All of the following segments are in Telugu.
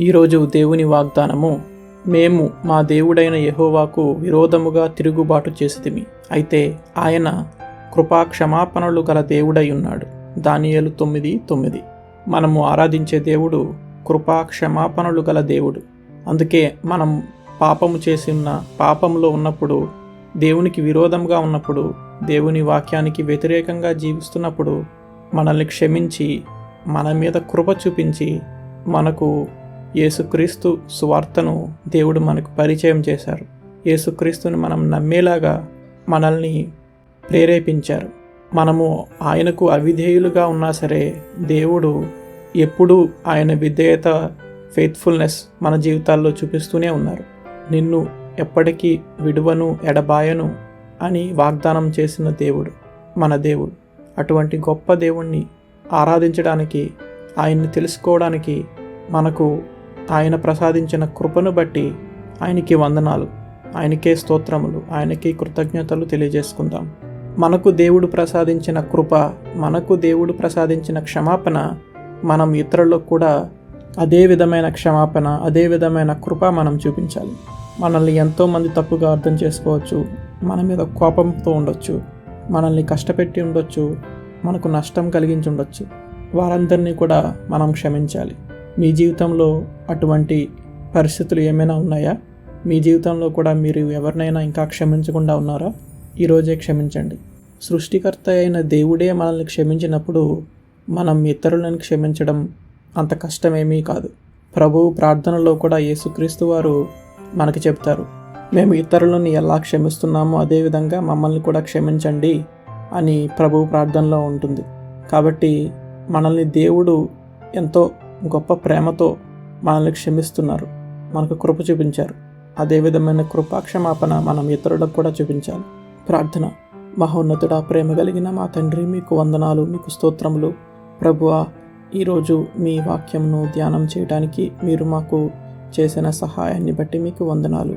ఈరోజు దేవుని వాగ్దానము మేము మా దేవుడైన యహోవాకు విరోధముగా తిరుగుబాటు చేసితిమి. అయితే ఆయన కృపా క్షమాపణలు గల దేవుడై ఉన్నాడు దానియలు తొమ్మిది తొమ్మిది. మనము ఆరాధించే దేవుడు కృపా క్షమాపణలు గల దేవుడు. అందుకే మనం పాపము చేసి ఉన్న పాపంలో ఉన్నప్పుడు దేవునికి విరోధంగా ఉన్నప్పుడు దేవుని వాక్యానికి వ్యతిరేకంగా జీవిస్తున్నప్పుడు మనల్ని క్షమించి మన మీద కృప చూపించి మనకు యేసుక్రీస్తు సువార్తను దేవుడు మనకు పరిచయం చేశారు. యేసుక్రీస్తుని మనం నమ్మేలాగా మనల్ని ప్రేరేపించారు. మనము ఆయనకు అవిధేయులుగా ఉన్నా సరే దేవుడు ఎప్పుడూ ఆయన విధేయత ఫెయిత్ఫుల్నెస్ మన జీవితాల్లో చూపిస్తూనే ఉన్నారు. నిన్ను ఎప్పటికీ విడువను ఎడబాయను అని వాగ్దానం చేసిన దేవుడు మన దేవుడు. అటువంటి గొప్ప దేవుణ్ణి ఆరాధించడానికి ఆయన్ని తెలుసుకోవడానికి మనకు ఆయన ప్రసాదించిన కృపను బట్టి ఆయనకి వందనాలు ఆయనకే స్తోత్రములు ఆయనకి కృతజ్ఞతలు తెలియజేసుకుందాం. మనకు దేవుడు ప్రసాదించిన కృప మనకు దేవుడు ప్రసాదించిన క్షమాపణ మనం ఇతరులకు కూడా అదే విధమైన క్షమాపణ అదే విధమైన కృప మనం చూపించాలి. మనల్ని ఎంతోమంది తప్పుగా అర్థం చేసుకోవచ్చు మన మీద కోపంతో ఉండొచ్చు మనల్ని కష్టపెట్టి ఉండొచ్చు మనకు నష్టం కలిగించి ఉండొచ్చు. వారందరినీ కూడా మనం క్షమించాలి. మీ జీవితంలో అటువంటి పరిస్థితులు ఏమైనా ఉన్నాయా? మీ జీవితంలో కూడా మీరు ఎవరినైనా ఇంకా క్షమించకుండా ఉన్నారా? ఈరోజే క్షమించండి. సృష్టికర్త అయిన దేవుడే మనల్ని క్షమించినప్పుడు మనం ఇతరులను క్షమించడం అంత కష్టమేమీ కాదు. ప్రభు ప్రార్థనలో కూడా యేసుక్రీస్తు వారు మనకి చెప్తారు మేము ఇతరులను ఎలా క్షమిస్తున్నామో అదేవిధంగా మమ్మల్ని కూడా క్షమించండి అని ప్రభు ప్రార్థనలో ఉంటుంది. కాబట్టి మనల్ని దేవుడు ఎంతో గొప్ప ప్రేమతో మనల్ని క్షమిస్తున్నారు. మనకు కృప చూపించారు. అదే విధమైన కృపాక్షమాపణ మనం ఇతరులకు కూడా చూపించాలి. ప్రార్థన. మహోన్నతుడా ప్రేమ కలిగిన మా తండ్రి మీకు వందనాలు మీకు స్తోత్రములు. ప్రభువా ఈరోజు మీ వాక్యంను ధ్యానం చేయడానికి మీరు మాకు చేసిన సహాయాన్ని బట్టి మీకు వందనాలు.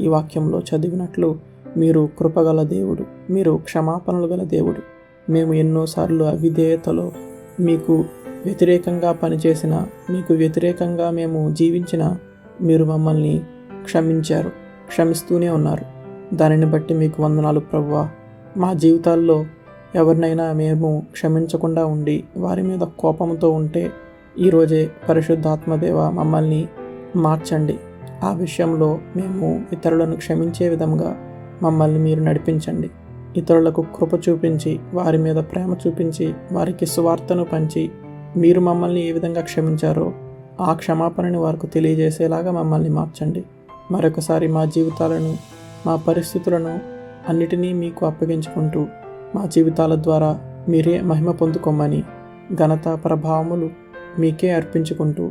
ఈ వాక్యంలో చదివినట్లు మీరు కృపగల దేవుడు మీరు క్షమాపణలు గల దేవుడు. మేము ఎన్నోసార్లు అవిధేయతలో మీకు వ్యతిరేకంగా పనిచేసిన మీకు వ్యతిరేకంగా మేము జీవించిన మీరు మమ్మల్ని క్షమించారు క్షమిస్తూనే ఉన్నారు. దానిని బట్టి మీకు వందనాలు ప్రభువా. మా జీవితాల్లో ఎవరినైనా మేము క్షమించకుండా ఉండి వారి మీద కోపంతో ఉంటే ఈరోజే పరిశుద్ధాత్మదేవ మమ్మల్ని మార్చండి. ఆ విషయంలో మేము ఇతరులను క్షమించే విధంగా మమ్మల్ని మీరు నడిపించండి. ఇతరులకు కృప చూపించి వారి మీద ప్రేమ చూపించి వారికి సువార్తను పంచి మీరు మమ్మల్ని ఏ విధంగా క్షమించారో ఆ క్షమాపణని వారికి తెలియజేసేలాగా మమ్మల్ని మార్చండి. మరొకసారి మా జీవితాలను మా పరిస్థితులను అన్నిటినీ మీకు అప్పగించుకుంటూ మా జీవితాల ద్వారా మీరే మహిమ పొందుకోమని ఘనత ప్రభావములు మీకే అర్పించుకుంటూ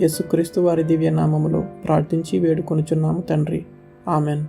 యేసుక్రీస్తు వారి దివ్య నామములో ప్రార్థించి వేడుకొనుచున్నాము తండ్రి. ఆమెన్.